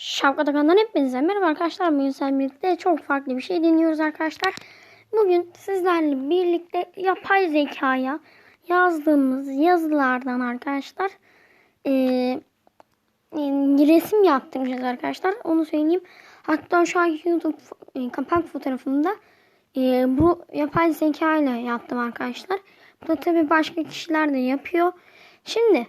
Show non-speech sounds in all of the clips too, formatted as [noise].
Şapka takandan hepinize merhaba arkadaşlar. Bugün sizlerle birlikte çok farklı bir şey deniyoruz arkadaşlar. Bugün sizlerle birlikte yapay zekaya yazdığımız yazılardan arkadaşlar eee, resim yaptıracağız arkadaşlar. Onu söyleyeyim. Hatta şu an YouTube e, kapak fotoğrafımda e, bu yapay zeka ile yaptım arkadaşlar. Bu da tabii başka kişiler de yapıyor. Şimdi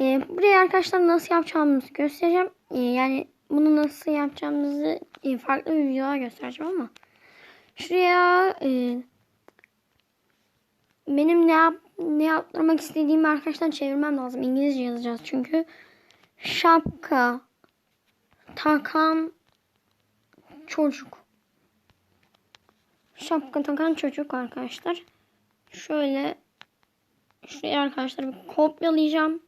e, buraya arkadaşlar nasıl yapacağımızı göstereceğim. E, yani bunu nasıl yapacağımızı e, farklı bir videoda göstereceğim ama şuraya e, benim ne yap ne yaptırmak istediğimi arkadaşlar çevirmem lazım. İngilizce yazacağız çünkü şapka takan çocuk. Şapka takan çocuk arkadaşlar. Şöyle şuraya arkadaşlar bir kopyalayacağım.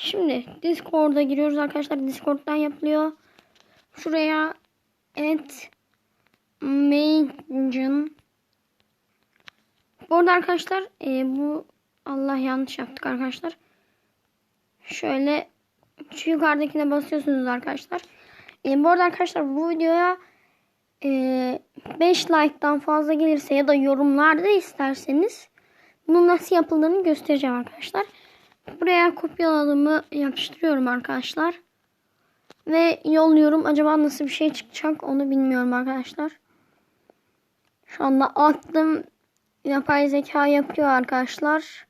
Şimdi Discord'a giriyoruz arkadaşlar. Discord'dan yapılıyor. Şuraya et Magen Bu arada arkadaşlar e, bu Allah yanlış yaptık arkadaşlar. Şöyle şu yukarıdakine basıyorsunuz arkadaşlar. E, bu arada arkadaşlar bu videoya e, 5 like'dan fazla gelirse ya da yorumlarda isterseniz bunun nasıl yapıldığını göstereceğim arkadaşlar. Buraya kopyaladığımı yapıştırıyorum arkadaşlar. Ve yolluyorum. Acaba nasıl bir şey çıkacak onu bilmiyorum arkadaşlar. Şu anda attım. Yapay zeka yapıyor arkadaşlar.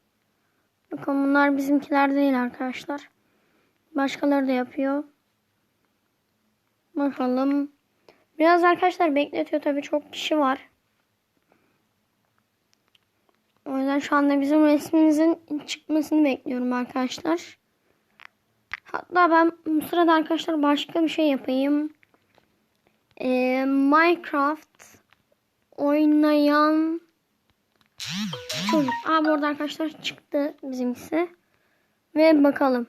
Bakın bunlar bizimkiler değil arkadaşlar. Başkaları da yapıyor. Bakalım. Biraz arkadaşlar bekletiyor tabii çok kişi var. Yüzden şu anda bizim resmimizin çıkmasını bekliyorum arkadaşlar. Hatta ben bu sırada arkadaşlar başka bir şey yapayım. Ee, Minecraft oynayan çocuk. Aa bu arkadaşlar çıktı bizimkisi. Ve bakalım.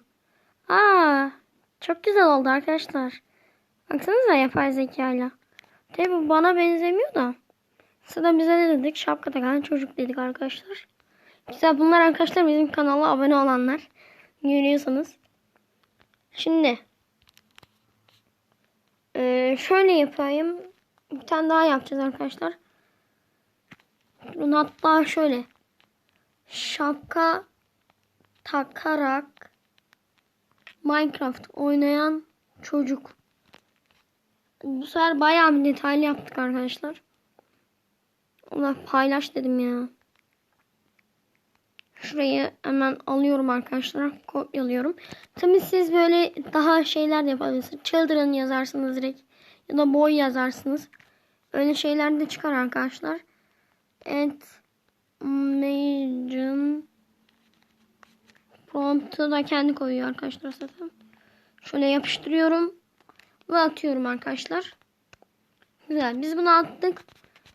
Aa çok güzel oldu arkadaşlar. Baksanıza yapay zekayla. Tabi bana benzemiyor da. Sıra bize ne dedik? Şapka takan çocuk dedik arkadaşlar. Güzel bunlar arkadaşlar bizim kanala abone olanlar. Görüyorsanız. Şimdi. Ee, şöyle yapayım. Bir tane daha yapacağız arkadaşlar. Bunu hatta şöyle. Şapka takarak Minecraft oynayan çocuk. Bu sefer bayağı bir detaylı yaptık arkadaşlar. Allah paylaş dedim ya. Şurayı hemen alıyorum arkadaşlar. Kopyalıyorum. Tabii siz böyle daha şeyler de yapabilirsiniz. Children yazarsınız direkt. Ya da boy yazarsınız. Öyle şeyler de çıkar arkadaşlar. Et Magen Prompt'u da kendi koyuyor arkadaşlar zaten. Şöyle yapıştırıyorum. Ve atıyorum arkadaşlar. Güzel. Biz bunu attık.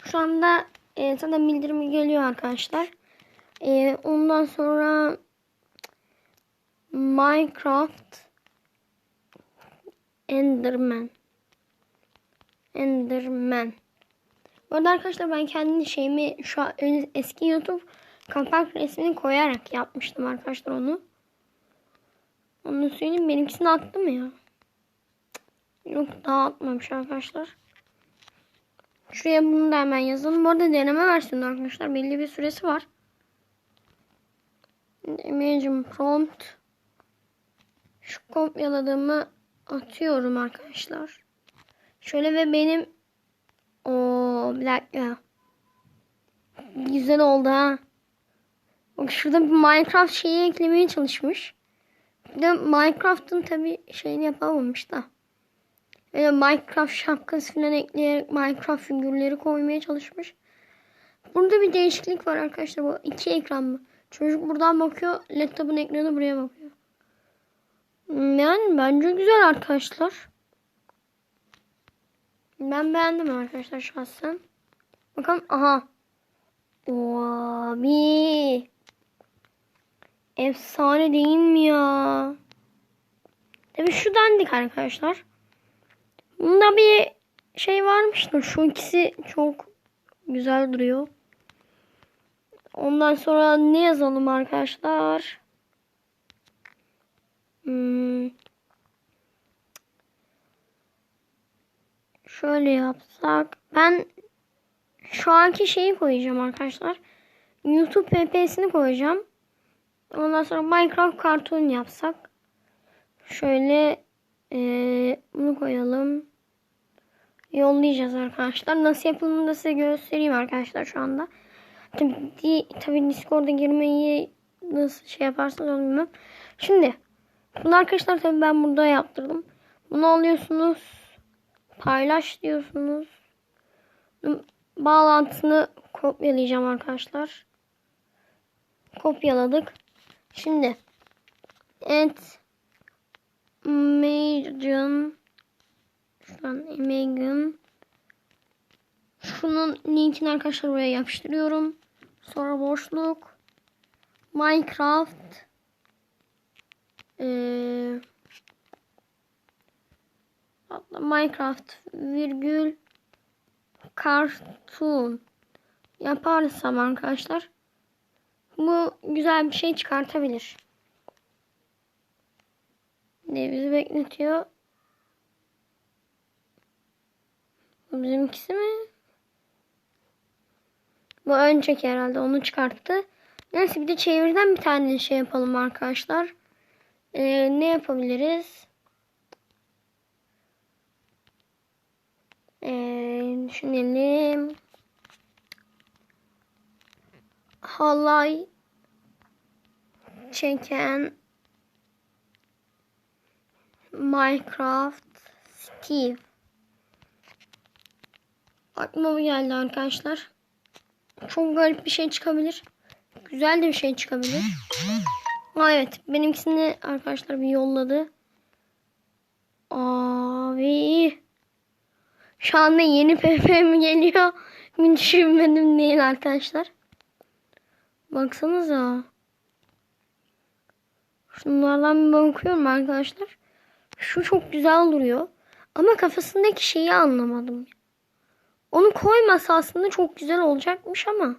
Şu anda e, zaten bildirimi geliyor arkadaşlar. E, ondan sonra Minecraft Enderman Enderman Bu arada arkadaşlar ben kendi şeyimi şu an eski YouTube kapak resmini koyarak yapmıştım arkadaşlar onu. Onu söyleyeyim benimkisini attım ya. Yok daha atmamış arkadaşlar. Şuraya bunu da hemen yazalım. Bu arada deneme versiyonu arkadaşlar. Belli bir süresi var. Imagine prompt. Şu kopyaladığımı atıyorum arkadaşlar. Şöyle ve benim o bir dakika. Güzel oldu ha. Bak şurada bir Minecraft şeyi eklemeye çalışmış. Bir de Minecraft'ın tabi şeyini yapamamış da. Böyle Minecraft şapkası falan ekleyerek Minecraft figürleri koymaya çalışmış. Burada bir değişiklik var arkadaşlar. Bu iki ekran mı? Çocuk buradan bakıyor. Laptopun ekranı buraya bakıyor. Yani bence güzel arkadaşlar. Ben beğendim arkadaşlar şahsen. Bakalım. Aha. Abi. Efsane değil mi ya? Tabii şu dandik arkadaşlar. Bunda bir şey varmış da şu ikisi çok güzel duruyor. Ondan sonra ne yazalım arkadaşlar? Hmm. Şöyle yapsak. Ben şu anki şeyi koyacağım arkadaşlar. YouTube PP'sini koyacağım. Ondan sonra Minecraft kartun yapsak. Şöyle eee, bunu koyalım. Yollayacağız arkadaşlar. Nasıl yapıldığını da size göstereyim arkadaşlar şu anda. Tabii, tabii Discord'a girmeyi nasıl şey yaparsanız onu. Şimdi bunu arkadaşlar tabii ben burada yaptırdım. Bunu alıyorsunuz. Paylaş diyorsunuz. Bağlantısını kopyalayacağım arkadaşlar. Kopyaladık. Şimdi et Imagine şuradan Imagine şunun linkini arkadaşlar buraya yapıştırıyorum. Sonra boşluk Minecraft Hatta Minecraft virgül cartoon yaparsam arkadaşlar bu güzel bir şey çıkartabilir. Ne bizi bekletiyor? Bu bizimkisi mi? Bu önceki herhalde onu çıkarttı. Neyse bir de çevirden bir tane şey yapalım arkadaşlar. Ee, ne yapabiliriz? Ee, düşünelim. Halay çeken Minecraft Steve. Aklıma bu geldi arkadaşlar. Çok garip bir şey çıkabilir. Güzel de bir şey çıkabilir. Aa, evet benimkisini arkadaşlar bir yolladı. Abi. Şu anda yeni [laughs] PP geliyor? Bir düşünmedim değil arkadaşlar. Baksanıza. Şunlardan bir bakıyorum arkadaşlar. Şu çok güzel duruyor. Ama kafasındaki şeyi anlamadım. Onu koymasa aslında çok güzel olacakmış ama.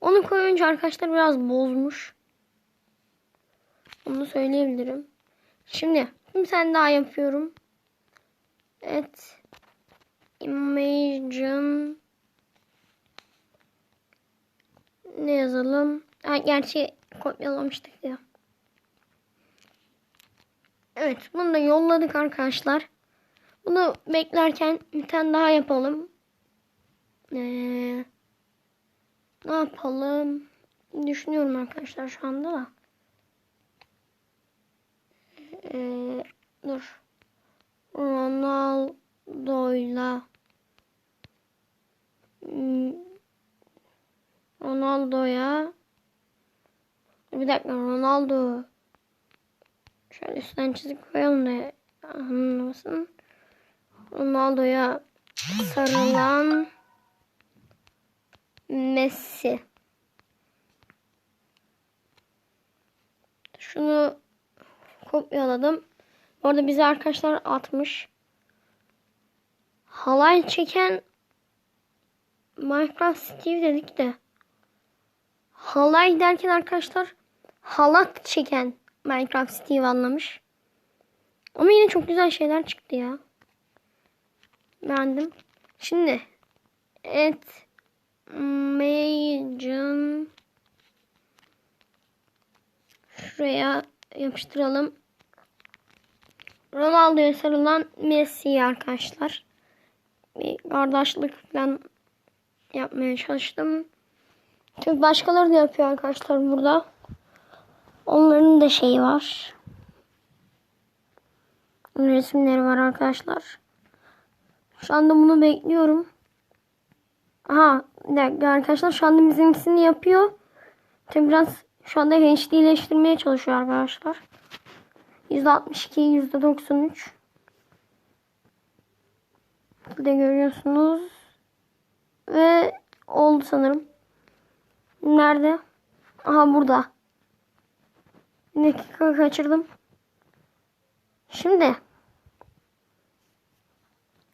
Onu koyunca arkadaşlar biraz bozmuş. Onu söyleyebilirim. Şimdi bir tane daha yapıyorum. Evet. Imagine ne yazalım? Ha, gerçi kopyalamıştık ya. Evet bunu da yolladık arkadaşlar. Bunu beklerken bir tane daha yapalım. Ee, ne yapalım? Düşünüyorum arkadaşlar şu anda da. Ee, dur. Ronaldo'yla Hmm, Ronaldo'ya bir dakika Ronaldo şöyle üstten çizik koyalım da anlamasın. Ronaldo'ya sarılan Messi. Şunu kopyaladım. Orada bize arkadaşlar atmış. Halay çeken Minecraft Steve dedik de. Halay derken arkadaşlar halat çeken Minecraft Steve anlamış. Ama yine çok güzel şeyler çıktı ya. Beğendim. Şimdi et Imagine şuraya yapıştıralım. Ronaldo'ya sarılan Messi arkadaşlar. Bir kardeşlik falan yapmaya çalıştım. Tabii başkaları da yapıyor arkadaşlar burada. Onların da şeyi var. Resimleri var arkadaşlar. Şu anda bunu bekliyorum. Aha arkadaşlar şu anda bizimkisini yapıyor. Tabii biraz şu anda HD'leştirmeye çalışıyor arkadaşlar. %62, %93. Burada görüyorsunuz. Ve oldu sanırım. Nerede? Aha burada. Bir dakika kaçırdım. Şimdi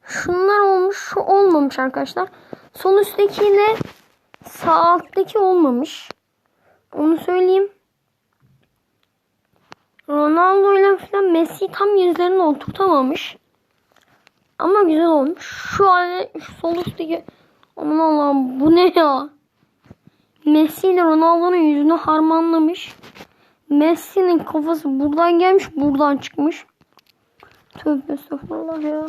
şunlar olmuş, şu olmamış arkadaşlar. Sol üsttekiyle sağ alttaki olmamış. Onu söyleyeyim. Ronaldo ile falan Messi tam yüzlerini oturtamamış. Ama güzel olmuş. Şu an şu sol üstteki aman Allah'ım bu ne ya? Messi ile Ronaldo'nun yüzünü harmanlamış. Messi'nin kafası buradan gelmiş buradan çıkmış. Tövbe estağfurullah ya.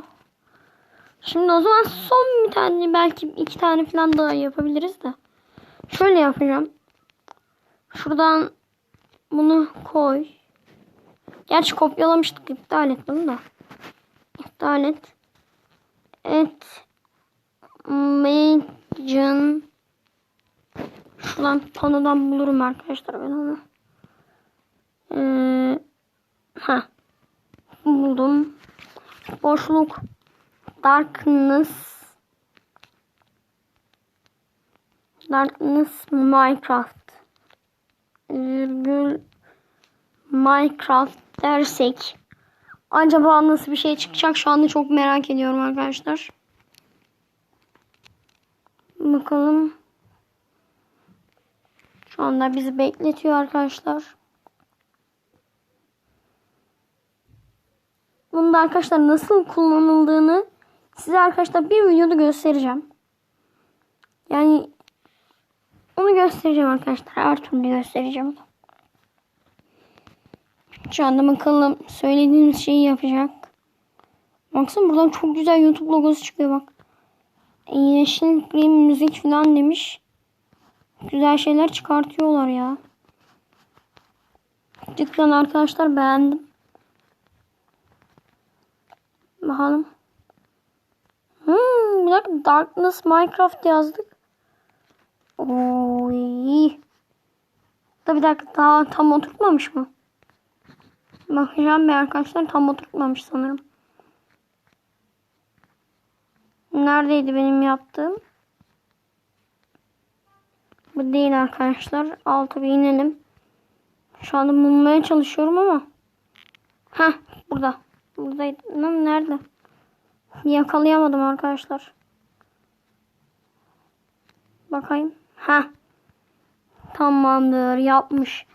Şimdi o zaman son bir tane belki iki tane falan daha yapabiliriz de. Şöyle yapacağım. Şuradan bunu koy. Gerçi kopyalamıştık. iptal et bunu da. İptal et. Et. Majin. Şuradan panodan bulurum arkadaşlar ben onu. Ee, ha. Buldum. Boşluk. Darkness. Darkness Minecraft. Virgül Minecraft dersek acaba nasıl bir şey çıkacak şu anda çok merak ediyorum arkadaşlar. Bakalım. Şu anda bizi bekletiyor arkadaşlar. Bunda arkadaşlar nasıl kullanıldığını size arkadaşlar bir videoda göstereceğim. Yani onu göstereceğim arkadaşlar. Türlü göstereceğim. Şu anda bakalım söylediğimiz şeyi yapacak. Baksana buradan çok güzel YouTube logosu çıkıyor bak. Yeşil green müzik falan demiş. Güzel şeyler çıkartıyorlar ya. Cidden arkadaşlar beğendim. Bakalım. Hmm, bir dakika Darkness Minecraft yazdık. Oy. Da bir dakika daha tam oturtmamış mı? Bakacağım bir arkadaşlar tam oturtmamış sanırım. Neredeydi benim yaptığım? Bu değil arkadaşlar. Altı bir inelim. Şu anda bulmaya çalışıyorum ama. Ha burada. Buradaydı. Lan nerede? Yakalayamadım arkadaşlar. Bakayım. Ha. Tamamdır. Yapmış.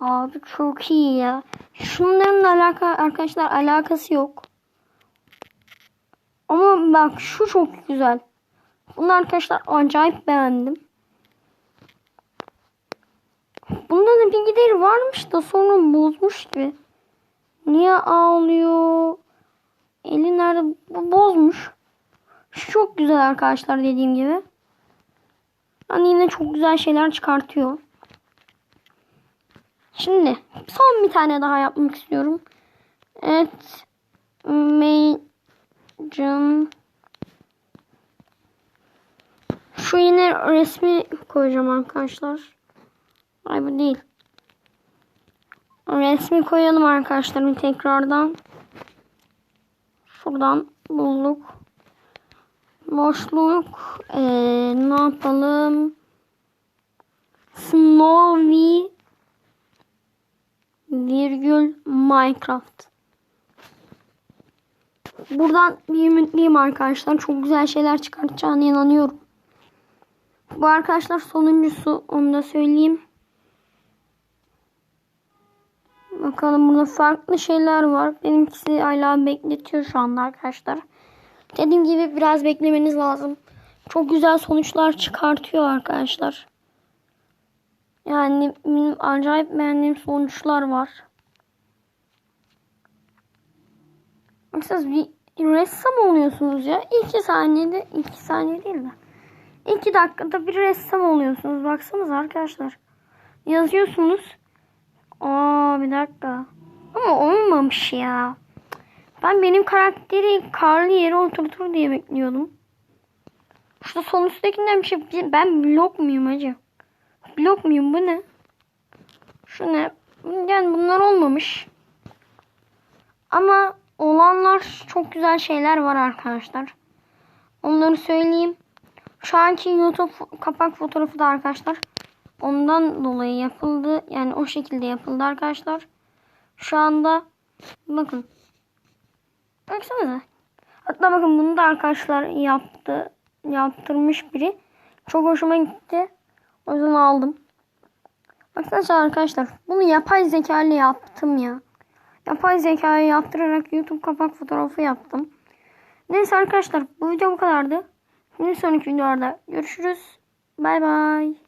Abi çok iyi ya. Şunların alaka arkadaşlar alakası yok. Ama bak şu çok güzel. Bunu arkadaşlar acayip beğendim. Bunda da bir gideri varmış da sonra bozmuş gibi. Niye ağlıyor? Eli nerede? Bu bozmuş. Çok güzel arkadaşlar dediğim gibi. Hani yine çok güzel şeyler çıkartıyor. Şimdi son bir tane daha yapmak istiyorum. Evet. Major. Şu yine resmi koyacağım arkadaşlar. Ay bu değil. Resmi koyalım arkadaşlar tekrardan. Şuradan bulduk. Boşluk. Ee, ne yapalım? Snowy virgül Minecraft. Buradan bir ümitliyim arkadaşlar. Çok güzel şeyler çıkartacağına inanıyorum. Bu arkadaşlar sonuncusu. Onu da söyleyeyim. Bakalım burada farklı şeyler var. Benimkisi hala bekletiyor şu anda arkadaşlar. Dediğim gibi biraz beklemeniz lazım. Çok güzel sonuçlar çıkartıyor arkadaşlar. Yani benim acayip beğendiğim sonuçlar var. Siz bir ressam oluyorsunuz ya. İki saniyede, iki saniye değil de. İki dakikada bir ressam oluyorsunuz. Baksanız arkadaşlar. Yazıyorsunuz. Bir dakika. Ama olmamış ya. Ben benim karakteri karlı yere oturtur diye bekliyordum. Şu son üsttekinden bir şey. Ben blok muyum acı? Blok muyum bu ne? Şu ne? Yani bunlar olmamış. Ama olanlar çok güzel şeyler var arkadaşlar. Onları söyleyeyim. Şu anki YouTube kapak fotoğrafı da arkadaşlar ondan dolayı yapıldı. Yani o şekilde yapıldı arkadaşlar. Şu anda bakın. Baksanıza. Hatta bakın bunu da arkadaşlar yaptı. Yaptırmış biri. Çok hoşuma gitti. O yüzden aldım. Baksanıza arkadaşlar. Bunu yapay zeka ile yaptım ya. Yapay zekayı yaptırarak YouTube kapak fotoğrafı yaptım. Neyse arkadaşlar bu video bu kadardı. Bir sonraki videolarda görüşürüz. Bay bay.